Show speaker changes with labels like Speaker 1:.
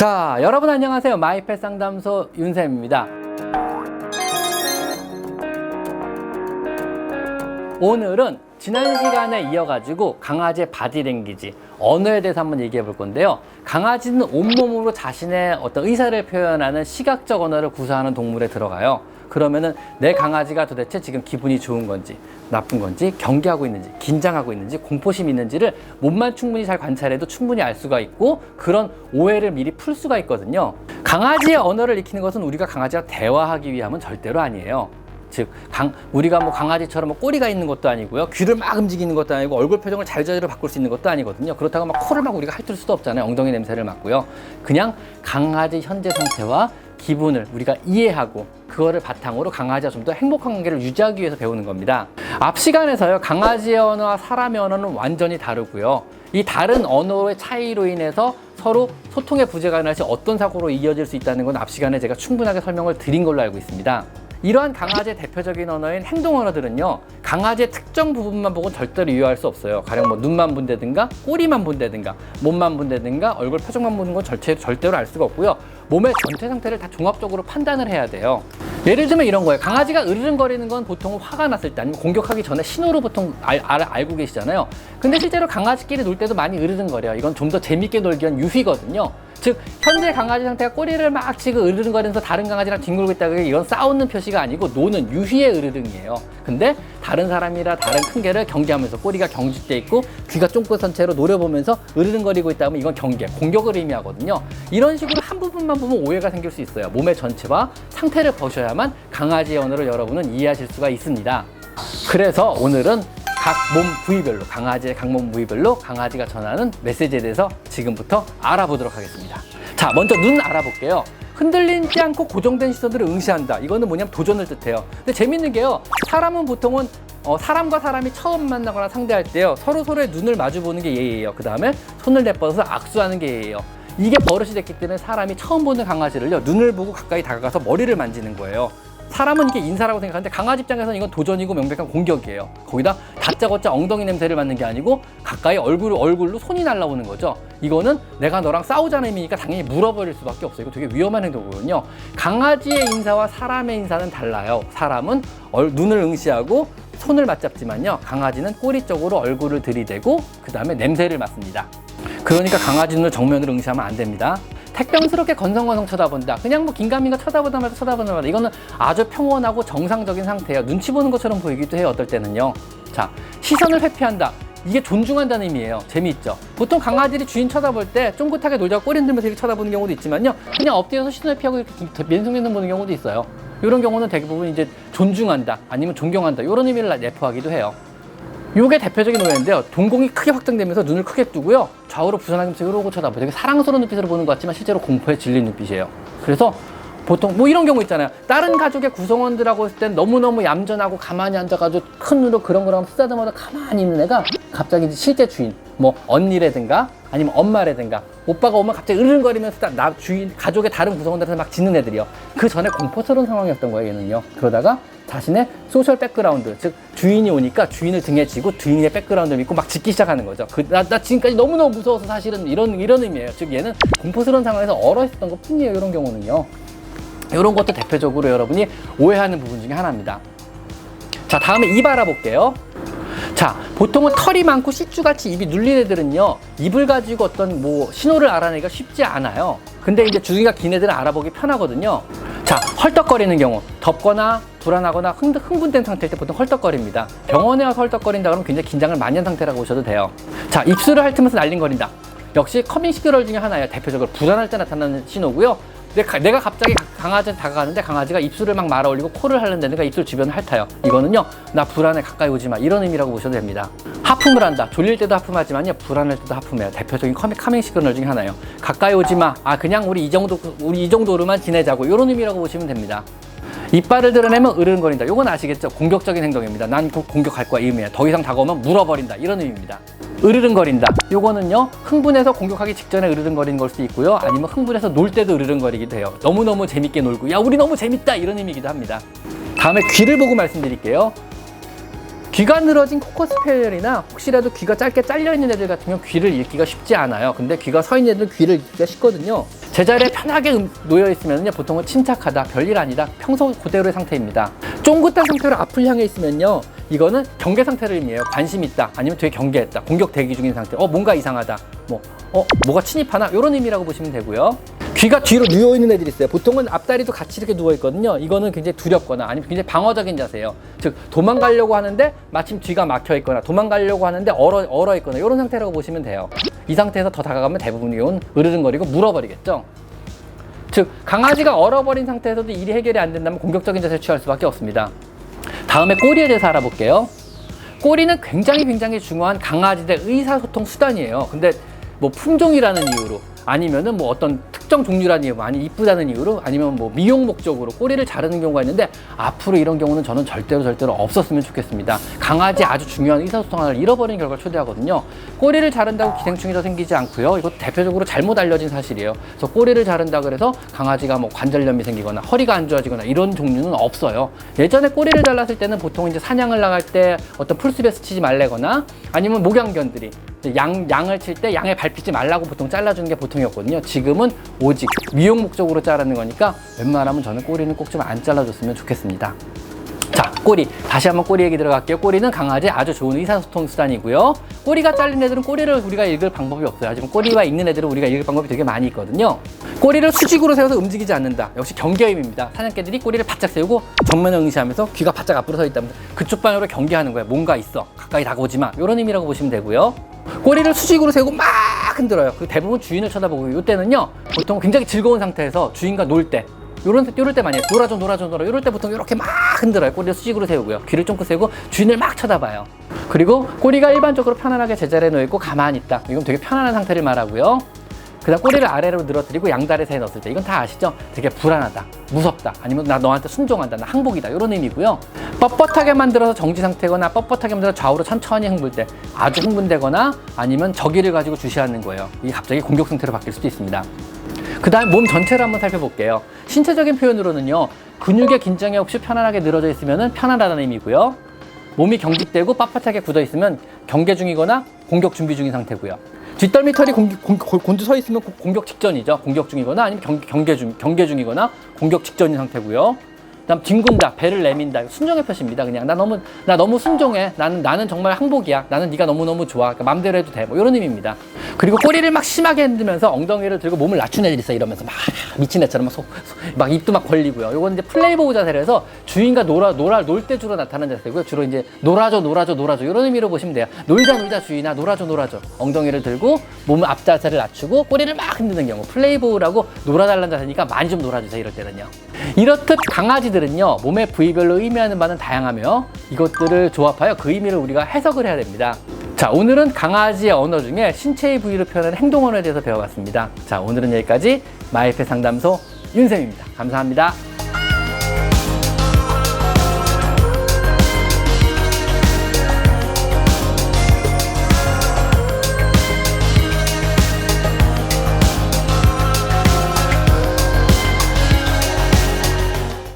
Speaker 1: 자, 여러분 안녕하세요. 마이펫 상담소 윤쌤입니다. 오늘은 지난 시간에 이어가지고 강아지의 바디랭귀지 언어에 대해서 한번 얘기해 볼 건데요. 강아지는 온몸으로 자신의 어떤 의사를 표현하는 시각적 언어를 구사하는 동물에 들어가요. 그러면은 내 강아지가 도대체 지금 기분이 좋은 건지 나쁜 건지 경계하고 있는지 긴장하고 있는지 공포심이 있는지를 몸만 충분히 잘 관찰해도 충분히 알 수가 있고 그런 오해를 미리 풀 수가 있거든요. 강아지의 언어를 익히는 것은 우리가 강아지와 대화하기 위함은 절대로 아니에요. 즉, 강, 우리가 뭐 강아지처럼 뭐 꼬리가 있는 것도 아니고요. 귀를 막 움직이는 것도 아니고 얼굴 표정을 자유자재로 바꿀 수 있는 것도 아니거든요. 그렇다고 막 코를 막 우리가 핥을 수도 없잖아요. 엉덩이 냄새를 맡고요. 그냥 강아지 현재 상태와 기분을 우리가 이해하고 그거를 바탕으로 강아지와 좀 더 행복한 관계를 유지하기 위해서 배우는 겁니다. 앞 시간에서요, 강아지의 언어와 사람의 언어는 완전히 다르고요. 이 다른 언어의 차이로 인해서 서로 소통의 부재가 날시 어떤 사고로 이어질 수 있다는 건 앞 시간에 제가 충분하게 설명을 드린 걸로 알고 있습니다. 이러한 강아지의 대표적인 언어인 행동 언어들은요, 강아지의 특정 부분만 보고 절대로 이해할 수 없어요. 가령 뭐 눈만 본다든가, 꼬리만 본다든가, 몸만 본다든가, 얼굴 표정만 보는 건 절대, 절대로 알 수가 없고요. 몸의 전체 상태를 다 종합적으로 판단을 해야 돼요. 예를 들면 이런 거예요. 강아지가 으르렁거리는 건 보통 화가 났을 때 아니면 공격하기 전에 신호로 보통 알, 알, 알고 계시잖아요. 근데 실제로 강아지끼리 놀 때도 많이 으르렁거려요. 이건 좀 더 재밌게 놀기 위한 유희거든요. 즉 현재 강아지 상태가 꼬리를 막 치고 으르렁거리면서 다른 강아지랑 뒹굴고 있다고 해서 이건 싸우는 표시가 아니고 노는 유희의 으르렁이에요. 근데 다른 사람이라 다른 큰 개를 경계하면서 꼬리가 경직돼 있고 귀가 쫑긋한 채로 노려보면서 으르렁거리고 있다면 이건 경계, 공격을 의미하거든요. 이런 식으로 한 부분만 보면 오해가 생길 수 있어요. 몸의 전체와 상태를 보셔야만 강아지의 언어를 여러분은 이해하실 수가 있습니다. 그래서 오늘은 각 몸 부위별로 강아지의 각 몸 부위별로 강아지가 전하는 메시지에 대해서 지금부터 알아보도록 하겠습니다. 자, 먼저 눈 알아볼게요. 흔들리지 않고 고정된 시선들을 응시한다. 이거는 뭐냐면 도전을 뜻해요. 근데 재밌는 게요. 사람은 보통은 어, 사람과 사람이 처음 만나거나 상대할 때요. 서로 서로의 눈을 마주 보는 게 예의예요. 그 다음에 손을 내뻗어서 악수하는 게 예의예요. 이게 버릇이 됐기 때문에 사람이 처음 보는 강아지를요. 눈을 보고 가까이 다가가서 머리를 만지는 거예요. 사람은 이게 인사라고 생각하는데 강아지 입장에서는 이건 도전이고 명백한 공격이에요. 거기다 다짜고짜 엉덩이 냄새를 맡는 게 아니고 가까이 얼굴 얼굴로 손이 날라오는 거죠. 이거는 내가 너랑 싸우자는 의미니까 당연히 물어버릴 수밖에 없어요. 이거 되게 위험한 행동이거든요. 강아지의 인사와 사람의 인사는 달라요. 사람은 얼, 눈을 응시하고 손을 맞잡지만요. 강아지는 꼬리 쪽으로 얼굴을 들이대고 그 다음에 냄새를 맡습니다. 그러니까 강아지 눈을 정면으로 응시하면 안 됩니다. 택병스럽게 건성건성 쳐다본다. 그냥 뭐 긴가민가 쳐다보다 말다 쳐다보다 말다. 이거는 아주 평온하고 정상적인 상태예요. 눈치 보는 것처럼 보이기도 해요. 어떨 때는요. 자, 시선을 회피한다. 이게 존중한다는 의미예요. 재미있죠? 보통 강아지들이 주인 쳐다볼 때 쫑긋하게 놀자고 꼬리 흔들면서 이렇게 쳐다보는 경우도 있지만요. 그냥 엎드려서 시선을 피하고 이렇게 면성면성 보는 경우도 있어요. 이런 경우는 대부분 이제 존중한다. 아니면 존경한다. 이런 의미를 내포하기도 해요. 요게 대표적인 오해인데요. 동공이 크게 확장되면서 눈을 크게 뜨고요. 좌우로 부산하면서 이러고 쳐다보고 되게 사랑스러운 눈빛으로 보는 것 같지만 실제로 공포에 질린 눈빛이에요. 그래서 보통 뭐 이런 경우 있잖아요. 다른 가족의 구성원들하고 있을 땐 너무너무 얌전하고 가만히 앉아가지고 큰 눈으로 그런 거랑 쓰다듬어도 가만히 있는 애가 갑자기 실제 주인, 뭐 언니라든가 아니면 엄마라든가 오빠가 오면 갑자기 으르렁거리면서 나 주인 가족의 다른 구성원들한테 막 짖는 애들이요. 그 전에 공포스러운 상황이었던 거예요, 얘는요. 그러다가 자신의 소셜 백그라운드, 즉 주인이 오니까 주인을 등에 지고 주인의 백그라운드를 믿고 막 짖기 시작하는 거죠. 그, 나, 나 지금까지 너무너무 무서워서 사실은 이런 이런 의미예요. 즉 얘는 공포스러운 상황에서 얼어 있었던 것 뿐이에요. 이런 경우는요. 이런 것도 대표적으로 여러분이 오해하는 부분 중에 하나입니다. 자, 다음에 입 알아볼게요. 자, 보통은 털이 많고 씨쭈같이 입이 눌린 애들은요, 입을 가지고 어떤 뭐 신호를 알아내기가 쉽지 않아요. 근데 이제 주둥이가 긴 애들은 알아보기 편하거든요. 자, 헐떡거리는 경우, 덥거나 불안하거나 흥, 흥분된 상태일 때 보통 헐떡거립니다. 병원에 와서 헐떡거린다 그러면 굉장히 긴장을 많이 한 상태라고 보셔도 돼요. 자, 입술을 핥으면서 날린거린다. 역시 커밍 시그널 중에 하나예요. 대표적으로 불안할 때 나타나는 신호고요. 내가, 갑자기 강아지한테 다가가는데 강아지가 입술을 막 말아 올리고 코를 하는데 내가 입술 주변을 핥아요. 이거는요, 나 불안해 가까이 오지 마. 이런 의미라고 보셔도 됩니다. 하품을 한다. 졸릴 때도 하품하지만요, 불안할 때도 하품해요. 대표적인 커밍, 카밍 시그널 중에 하나예요. 가까이 오지 마. 아, 그냥 우리 이 정도, 우리 이 정도로만 지내자고. 이런 의미라고 보시면 됩니다. 이빨을 드러내면 으르렁거린다. 요건 아시겠죠? 공격적인 행동입니다. 난곧 공격할 거야. 이 의미예요. 더 이상 다가오면 물어버린다. 이런 의미입니다. 으르렁거린다. 요거는요, 흥분해서 공격하기 직전에 으르렁거리는 걸수 있고요. 아니면 흥분해서 놀 때도 으르렁거리기도 해요. 너무너무 재밌게 놀고, 야, 우리 너무 재밌다. 이런 의미이기도 합니다. 다음에 귀를 보고 말씀드릴게요. 귀가 늘어진 코커스페리나 혹시라도 귀가 짧게 잘려 있는 애들 같은 경우 귀를 읽기가 쉽지 않아요. 근데 귀가 서 있는 애들은 귀를 읽기가 쉽거든요. 제자리에 편하게 음- 놓여 있으면요 보통은 침착하다, 별일 아니다, 평소 그대로의 상태입니다. 쫑긋한 상태로 앞을 향해 있으면요 이거는 경계 상태를 의미해요. 관심 있다, 아니면 되게 경계했다, 공격 대기 중인 상태. 어 뭔가 이상하다, 뭐 어 뭐가 침입하나 이런 의미라고 보시면 되고요. 귀가 뒤로 누워 있는 애들이 있어요. 보통은 앞다리도 같이 이렇게 누워 있거든요. 이거는 굉장히 두렵거나 아니면 굉장히 방어적인 자세예요. 즉 도망가려고 하는데 마침 뒤가 막혀 있거나 도망가려고 하는데 얼어 얼어 있거나 이런 상태라고 보시면 돼요. 이 상태에서 더 다가가면 대부분 이건 으르렁거리고 물어버리겠죠. 즉 강아지가 얼어버린 상태에서도 일이 해결이 안 된다면 공격적인 자세를 취할 수밖에 없습니다. 다음에 꼬리에 대해서 알아볼게요. 꼬리는 굉장히 굉장히 중요한 강아지들 의사소통 수단이에요. 근데 뭐 품종이라는 이유로 아니면은 뭐 어떤 특정 종류라는 이유, 많이 이쁘다는 이유로 아니면 뭐 미용 목적으로 꼬리를 자르는 경우가 있는데 앞으로 이런 경우는 저는 절대로 절대로 없었으면 좋겠습니다. 강아지 아주 중요한 의사소통 하나를 잃어버리는 결과를 초래하거든요. 꼬리를 자른다고 기생충이 더 생기지 않고요. 이거 대표적으로 잘못 알려진 사실이에요. 그래서 꼬리를 자른다 그래서 강아지가 뭐 관절염이 생기거나 허리가 안 좋아지거나 이런 종류는 없어요. 예전에 꼬리를 잘랐을 때는 보통 이제 사냥을 나갈 때 어떤 풀숲에 스치지 말래거나 아니면 목양견들이 양, 양을 칠 때 양에 밟히지 말라고 보통 잘라주는 게 보통이었거든요. 지금은 오직 미용 목적으로 자르는 거니까 웬만하면 저는 꼬리는 꼭 좀 안 잘라줬으면 좋겠습니다. 자, 꼬리. 다시 한번 꼬리 얘기 들어갈게요. 꼬리는 강아지 아주 좋은 의사소통 수단이고요. 꼬리가 잘린 애들은 꼬리를 우리가 읽을 방법이 없어요. 하지만 꼬리가 있는 애들은 우리가 읽을 방법이 되게 많이 있거든요. 꼬리를 수직으로 세워서 움직이지 않는다. 역시 경계임입니다. 사냥개들이 꼬리를 바짝 세우고 정면을 응시하면서 귀가 바짝 앞으로 서 있답니다. 그쪽 방향으로 경계하는 거예요. 뭔가 있어. 가까이 다가오지 마. 이런 의미라고 보시면 되고요. 꼬리를 수직으로 세우고 막 흔들어요. 그 대부분 주인을 쳐다보고 이때는요. 보통 굉장히 즐거운 상태에서 주인과 놀 때. 요런 때, 요럴 때 많이 해요. 놀아줘, 놀아줘, 놀아. 요럴 때 보통 이렇게 막 흔들어요. 꼬리를 수직으로 세우고요. 귀를 쫑긋 세우고 주인을 막 쳐다봐요. 그리고 꼬리가 일반적으로 편안하게 제자리에 놓여있고 가만히 있다. 이건 되게 편안한 상태를 말하고요. 그 다음 꼬리를 아래로 늘어뜨리고 양다리 사이에 넣었을 때 이건 다 아시죠? 되게 불안하다, 무섭다, 아니면 나 너한테 순종한다, 나 항복이다 이런 의미고요. 뻣뻣하게 만들어서 정지 상태거나 뻣뻣하게 만들어서 좌우로 천천히 흥분 때 아주 흥분되거나 아니면 저기를 가지고 주시하는 거예요. 이게 갑자기 공격 상태로 바뀔 수도 있습니다. 그 다음 몸 전체를 한번 살펴볼게요. 신체적인 표현으로는요, 근육의 긴장이 혹시 편안하게 늘어져 있으면 편안하다는 의미고요. 몸이 경직되고 빳빳하게 굳어 있으면 경계 중이거나 공격 준비 중인 상태고요. 뒷덜미 털이 곤두 서 있으면 고- 공격 직전이죠. 공격 중이거나 아니면 경, 경계 중 경계 중이거나 공격 직전인 상태고요. 그다음 뒹군다, 배를 내민다. 순종의 표시입니다. 그냥 나 너무 나 너무 순종해. 나는 나는 정말 항복이야. 나는 네가 너무 너무 좋아. 그러니까 맘대로 해도 돼. 뭐 이런 의미입니다. 그리고 꼬리를 막 심하게 흔들면서 엉덩이를 들고 몸을 낮춘 애들이 있어. 이러면서 막 미친 애처럼 막, 속, 속- 막 입도 막 벌리고요. 이건 이제 플레이보우 자세를 해서 주인과 놀아 놀아 놀 때 주로 나타나는 자세고요. 주로 이제 놀아줘 놀아줘 놀아줘 이런 의미로 보시면 돼요. 놀자 놀자 주인아 놀아줘 놀아줘. 엉덩이를 들고 몸을 앞 자세를 낮추고 꼬리를 막 흔드는 경우 플레이보우라고 놀아달라는 자세니까 많이 좀 놀아주세요. 이럴 때는요. 이렇듯 강아지들 은요 몸의 부위별로 의미하는 바는 다양하며 이것들을 조합하여 그 의미를 우리가 해석을 해야 됩니다. 자 오늘은 강아지의 언어 중에 신체의 부위를 표현하는 행동 언어에 대해서 배워봤습니다. 자 오늘은 여기까지 마이페 상담소 윤쌤입니다. 감사합니다.